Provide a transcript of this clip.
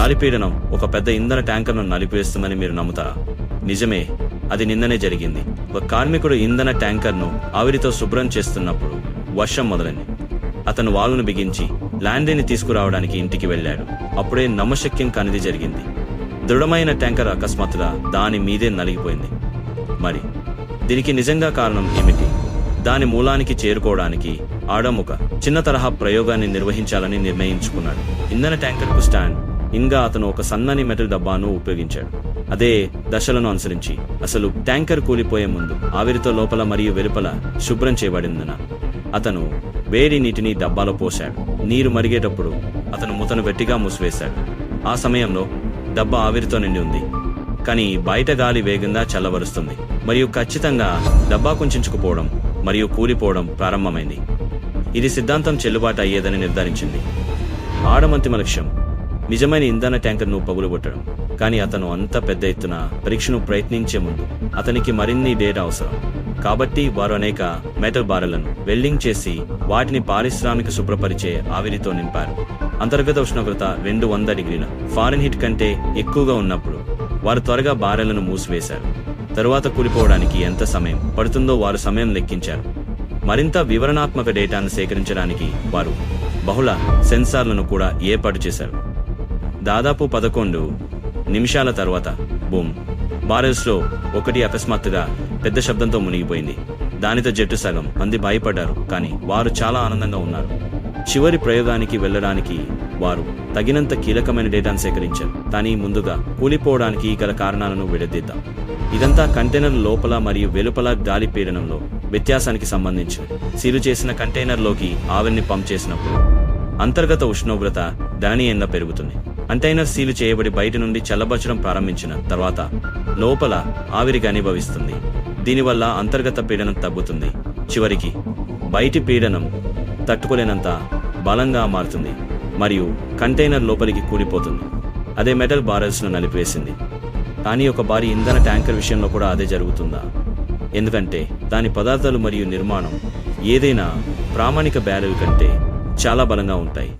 గాలిపీడనం ఒక పెద్ద ఇంధన ట్యాంకర్ను నలిపివేస్తుందని మీరు నమ్ముతారా నిజమే అది నిన్ననే జరిగింది. ఒక కార్మికుడు ఇంధన ట్యాంకర్ను ఆవిరితో శుభ్రం చేస్తున్నప్పుడు వర్షం మొదలైంది. అతను వాలును బిగించి ల్యాండ్రీని తీసుకురావడానికి ఇంటికి వెళ్ళాడు. అప్పుడే నమ్మశక్యం కానిది జరిగింది. దృఢమైన ట్యాంకర్ అకస్మాత్తుగా దాని మీదే నలిగిపోయింది. మరి దీనికి నిజంగా కారణం ఏమిటి? దాని మూలానికి చేరుకోవడానికి ఆడమ్ ఒక చిన్న తరహా ప్రయోగాన్ని నిర్వహించాలని నిర్ణయించుకున్నాడు. ఇంధన ట్యాంకర్కు స్టాండ్ ఇంకా అతను ఒక సన్నని మెటల్ డబ్బాను ఉపయోగించాడు. అదే దశలను అనుసరించి. అసలు ట్యాంకర్ కూలిపోయే ముందు ఆవిరితో లోపల మరియు వెలుపల శుభ్రం చేయబడిందన. అతను వేడి నీటిని డబ్బాలో పోశాడు. నీరు మరిగేటప్పుడు అతను మూతను గట్టిగా మూసివేశాడు. ఆ సమయంలో డబ్బా ఆవిరితో నిండి ఉంది. కానీ బయట గాలి వేగంగా చల్లవరుస్తుంది మరియు ఖచ్చితంగా డబ్బా కుంచుకుపోవడం మరియు కూలిపోవడం ప్రారంభమైంది. ఇది సిద్ధాంతం చెల్లుబాటు అయ్యేదని నిర్ధారించింది. ఆడమంతిమ లక్ష్యం. నిజమైన ఇంధన ట్యాంకర్ను పగులుగొట్టడం. కానీ అతను అంత పెద్ద ఎత్తున పరీక్షను ప్రయత్నించే ముందు అతనికి మరిన్ని డేటా అవసరం. కాబట్టి వారు అనేక మెటల్ బారెలను వెల్డింగ్ చేసి వాటిని పారిశ్రామిక శుభ్రపరిచే ఆవిరితో నింపారు. అంతర్గత ఉష్ణోగ్రత రెండు వంద డిగ్రీల ఫారెన్ హిట్ కంటే ఎక్కువగా ఉన్నప్పుడు వారు త్వరగా బారెలను మూసివేశారు. తరువాత కూలిపోవడానికి ఎంత సమయం పడుతుందో వారు సమయం లెక్కించారు. మరింత వివరణాత్మక డేటాను సేకరించడానికి వారు బహుళ సెన్సార్లను కూడా ఏర్పాటు చేశారు. దాదాపు పదకొండు నిమిషాల తర్వాత బూమ్ బారెల్స్లో ఒకటి అకస్మాత్తుగా పెద్ద శబ్దంతో మునిగిపోయింది. దానితో జట్టు సగం మంది భయపడ్డారు కానీ వారు చాలా ఆనందంగా ఉన్నారు. చివరి ప్రయోగానికి వెళ్ళడానికి వారు తగినంత కీలకమైన డేటాను సేకరించారు కానీ ముందుగా కూలిపోవడానికి గల కారణాలను విడదీద్దాం. ఇదంతా కంటైనర్ లోపల మరియు వెలుపల గాలి పీడనంలో వ్యత్యాసానికి సంబంధించి సీలు చేసిన కంటైనర్లోకి ఆవిరిని పంప్ చేసినప్పుడు అంతర్గత ఉష్ణోగ్రత గణనీయంగా పెరుగుతుంది. కంటైనర్ సీలు చేయబడి బయట నుండి చల్లబరచడం ప్రారంభించిన తర్వాత లోపల ఆవిరిగా అనుభవిస్తుంది. దీనివల్ల అంతర్గత పీడనం తగ్గుతుంది. చివరికి బయటి పీడనం తట్టుకోలేనంత బలంగా మారుతుంది మరియు కంటైనర్ లోపలికి కూలిపోతుంది. అదే మెటల్ బారెల్స్ను నలిపివేసింది. కానీ ఒక భారీ ఇంధన ట్యాంకర్ విషయంలో కూడా అదే జరుగుతుందా? ఎందుకంటే దాని పదార్థాలు మరియు నిర్మాణం ఏదైనా ప్రామాణిక బ్యారెల్ కంటే చాలా బలంగా ఉంటాయి.